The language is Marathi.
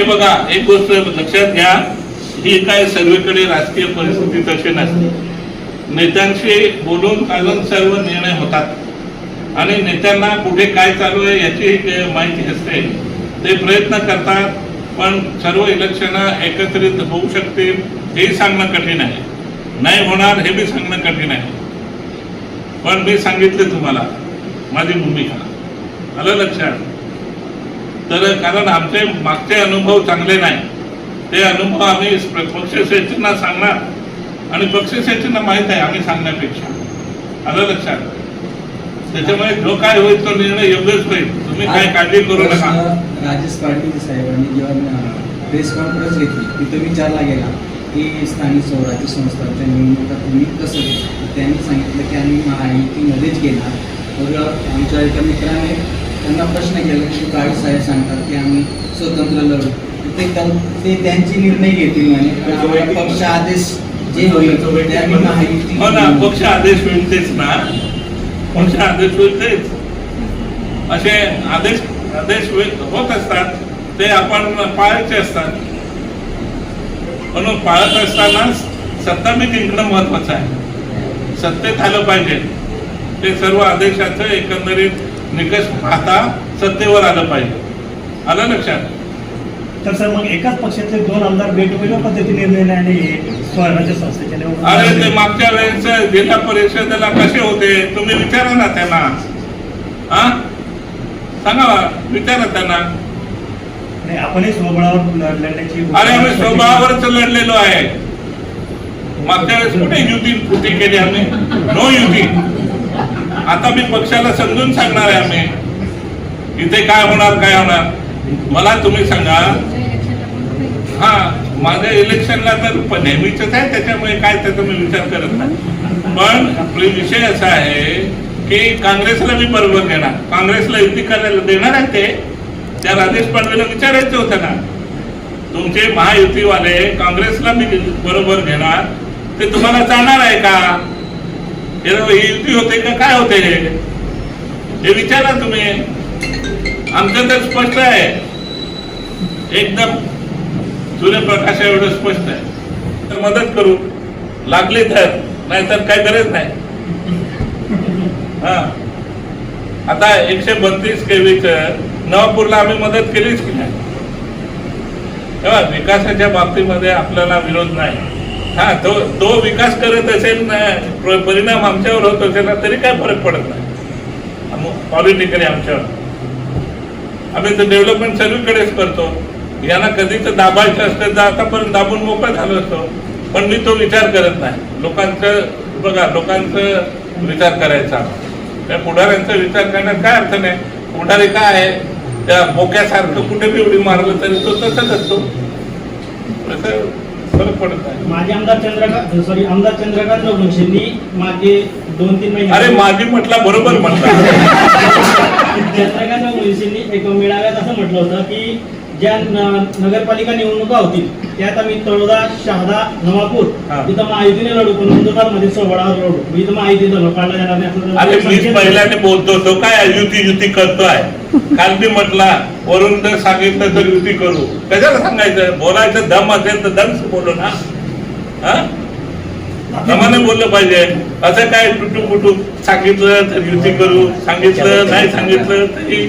हे बघा एक गोष्ट लक्षात घ्या ही काय सर्वेकडे राजकीय परिस्थिती तशी नसते. नेत्यांशी बोलून चालून सर्व निर्णय होतात. आणि नेत्यांना कुठे काय चालू आहे याची माहिती असते. ते प्रयत्न करतात पण सर्व इलेक्शन एकत्रित होऊ शकतील हेही सांगणं कठीण आहे. नाही होणार हे बी सांगणं कठीण आहे. पण मी सांगितले तुम्हाला माझी भूमिका. आलं लक्षात? तर कारण आमचे मागचे अनुभव चांगले नाही. ते अनुभव आम्ही पक्ष स्वेच्छेना सांगणार. आणि पक्ष स्वेच्छेना माहीत आहे आम्ही सांगण्यापेक्षा. आलं लक्षात? त्याच्यामुळे जो काय होईल तो निर्णय योग्यच होईल. तुम्ही काय काळजी करू नका. राजेश पाटील साहेबांनी जेव्हा प्रेस कॉन्फरन्स घेतली तिथं विचारला गेला की स्थानिक स्वराज्य संस्थांच्या निवडणुका तुम्ही कसं त्यांनी सांगितलं की आम्ही महायुतीमध्येच घेणार. मग आमच्या एका मित्राने त्यांना प्रश्न केला की काळी साहेब सांगतात की आम्ही स्वतंत्र लढू. ते ते त्यांचे निर्णय घेतील म्हणे. पक्ष आदेश जे होईल महायुती हो ना पक्ष आदेश होईल तेच ना. पक्ष आदेश होईल तेच. असे आदेश आदेश होत असतात. ते आपण पाळायचे असतात. म्हणून पाळत असताना सत्ता मी जिंकणं महत्वाचं आहे. सत्तेत आलं पाहिजे. ते सर्व आदेशाचं एकंदरीत निकष पाहता सत्तेवर आलं पाहिजे. आलं लक्षात? तर सर मग एकाच पक्षातले दोन आमदार वेगवेगळ्या पद्धतीने निर्णय आणि स्वराज्य अरे ते मागच्या वेळेस जिल्हा परिषदेला कसे होते? तुम्ही विचारा ना त्यांना. हा? सांगा विचारा त्यांना. नाही, आपणही स्वबळावर लढ- लढण्याची अरे आम्ही स्वभावावरच लढलेलो आहे. मागच्या वेळेस कुठे युती कृती केली आम्ही? नो युती. आता मी पक्षाला समजून सांगणार आहे आम्ही. इथे काय होणार काय होणार? मला तुम्ही सांगा. हा माझ्या इलेक्शनला तर प- नेहमीच आहे त्याच्यामुळे काय त्याचा मी विचार करत नाही. पण आपले विषय असा आहे की काँग्रेसला मी बरोबर घेणार काँग्रेसला युती करायला देणार आहे ते. त्या राजेश पांडवेला विचारायचं होतं ना. तुमचे महायुतीवाले काँग्रेसला मी बरोबर घेणार ते तुम्हाला जाणार आहे का? हे युती होते का काय होते? हे विचारा तुम्ही. आमचं तर स्पष्ट आहे. एकदम सूर्यप्रकाश एवढं स्पष्ट आहे. तर मदत करू. लागली तर नाहीतर काय गरज नाही. हा. आता एकशे बत्तीस केवीच नवापूरला आम्ही मदत केलीच की नाही. तेव्हा विकासाच्या बाबतीमध्ये आपल्याला विरोध नाही. हा तो तो विकास करत असेल ना परिणाम आमच्यावर होत असेल ना तरी काय फरक पडत नाही. पॉलिटिकली आमच्यावर. आम्ही तर डेव्हलपमेंट सगळीकडेच करतो. यांना कधीच दाबायचं असतं तर आतापर्यंत दाबून मोकळा झालो असतो. पण मी तो विचार करत नाही. लोकांचं बघा लोकांचं विचार करायचा. त्या पुढाऱ्यांचा विचार करण्यात काय अर्थ नाही. पुढारी काय आहे? त्या मोक्यासारखं कुठे बी उडी मारलं तरी तो तसंच असतो. तसं फरक पडत नाही. माजी आमदार चंद्रकांत सॉरी आमदार चंद्रकांत रघुवंशींनी मागे दोन तीन महिने अरे माझी म्हटला बरोबर म्हटला. चंद्रकांत रघुवंशींनी एक मेळाव्यात असं म्हटलं होतं की ज्या नगरपालिका निवडणुका होतील त्यात आम्ही तळोदा शहादा नवापूर. इथं महायुतीने लढू पण नंदुरबारमध्ये सोबळावर लढू. मी इथं काढला जाणार जर- मीच पहिल्याने बोलतो तो काय युती युती करतोय? काल मी म्हटला वरून जर सांगितलं तर युती करू. कशाला सांगायचं? बोलायचं दम असेल तर दम बोलू ना. हा? दमाने बोललं पाहिजे. असं काय टुटू फुटू सांगितलं तर युती करू सांगितलं नाही सांगितलं तरी